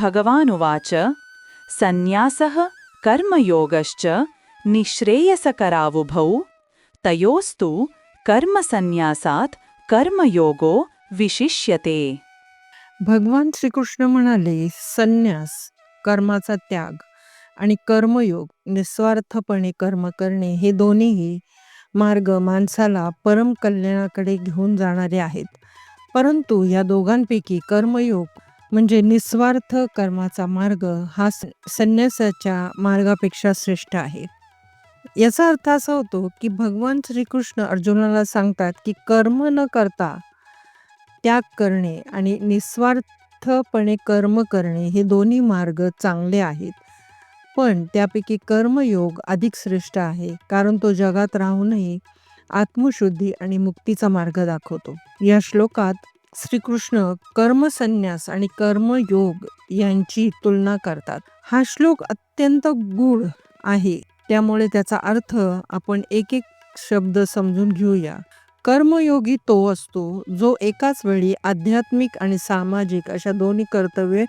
भगवानुवाच संन्यासः कर्मयोगश्च निःश्रेयसकरावुभौ तयोस्तु कर्मसन्न्यासात कर्मयोगो विशिष्यते। भगवान श्रीकृष्ण म्हणाले संन्यास कर्माचा त्याग आणि कर्मयोग निस्वार्थपणे कर्म करणे हे दोन्हीही मार्ग माणसाला परम कल्याणाकडे घेऊन जाणारे आहेत. परंतु या दोघांपैकी कर्मयोग म्हणजे निस्वार्थ कर्माचा मार्ग हा स- संन्यासाच्या मार्गापेक्षा श्रेष्ठ आहे. याचा अर्थ असा होतो की भगवान श्रीकृष्ण अर्जुनाला सांगतात की कर्म न करता त्याग करणे आणि निस्वार्थपणे कर्म करणे हे दोन्ही मार्ग चांगले आहेत. पण त्यापैकी कर्मयोग अधिक श्रेष्ठ आहे कारण तो जगात राहूनही आत्मशुद्धी आणि मुक्तीचा मार्ग दाखवतो. या श्लोकात श्रीकृष्ण कर्मसन्यास आणि कर्मयोग यांची तुलना करतात. हा श्लोक अत्यंत गूढ आहे. त्यामुळे त्याचा अर्थ आपण एक एक शब्द समजून घेऊया. कर्मयोगी तो असतो जो एकाच वेळी आध्यात्मिक आणि सामाजिक अशा दोन्ही कर्तव्ये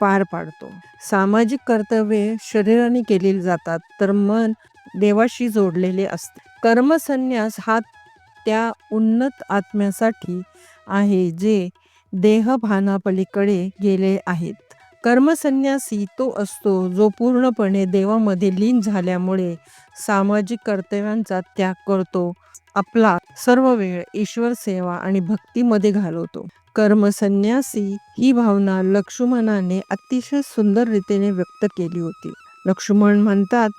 पार पाडतो. सामाजिक कर्तव्ये शरीराने केलेली जातात तर मन देवाशी जोडलेले असते. कर्मसन्यास हा त्या उन्नत आत्म्यासाठी आहे जे देहभानापलीकडे गेले आहेत. कर्मसन्यासी तो असतो जो पूर्णपणे देवामध्ये लीन झाल्यामुळे सामाजिक कर्तव्यांचा त्याग करतो. आपला सर्व वेळ ईश्वर सेवा आणि भक्तीमध्ये घालवतो. कर्मसन्यासी ही भावना लक्ष्मणाने अतिशय सुंदर रीतीने व्यक्त केली होती. लक्ष्मण म्हणतात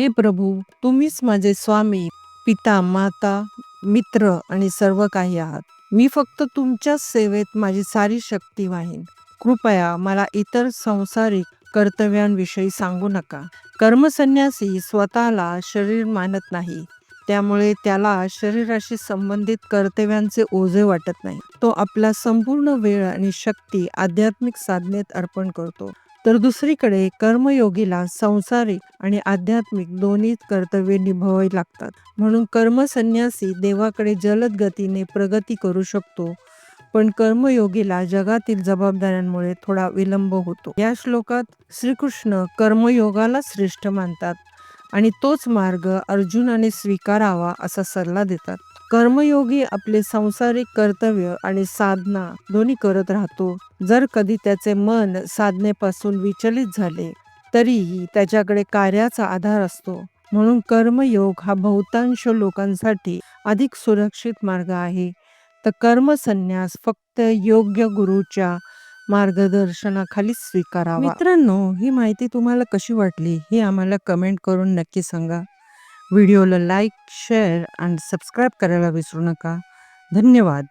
हे प्रभू तुम्हीच माझे स्वामी पिता माता मित्र आणि सर्व काही आहात. मी फक्त तुमच्याच सेवेत माझी सारी शक्ती वाहीन. कृपया मला इतर संसारिक कर्तव्यांविषयी सांगू नका. कर्मसन्यासी स्वतःला शरीर मानत नाही त्यामुळे त्याला शरीराशी संबंधित कर्तव्यांचे ओझे वाटत नाही. तो आपला संपूर्ण वेळ आणि शक्ती आध्यात्मिक साधनेत अर्पण करतो. तर दुसरीकडे कर्मयोगीला संसारिक आणि आध्यात्मिक दोन्ही कर्तव्ये निभावावी लागतात. म्हणून कर्मसन्यासी देवाकडे जलद गतीने प्रगती करू शकतो पण कर्मयोगीला जगातील जबाबदाऱ्यांमुळे थोडा विलंब होतो. या श्लोकात श्रीकृष्ण कर्मयोगाला श्रेष्ठ मानतात आणि तोच मार्ग अर्जुनाने स्वीकारावा असा सल्ला देतात. कर्मयोगी आपले सांसारिक कर्तव्य आणि साधना दोन्ही करत राहतो. जर कधी त्याचे मन साधनेपासून विचलित झाले तरीही त्याच्याकडे कार्याचा आधार असतो. म्हणून कर्मयोग हा बहुतांश लोकांसाठी अधिक सुरक्षित मार्ग आहे. तर कर्मसन्यास फक्त योग्य गुरुच्या मार्गदर्शनाखाली स्वीकारावा. मित्रांनो ही माहिती तुम्हाला कशी वाटली हे आम्हाला कमेंट करून नक्की सांगा. व्हिडिओला लाईक शेअर आणि सबस्क्राईब करायला विसरू नका. धन्यवाद.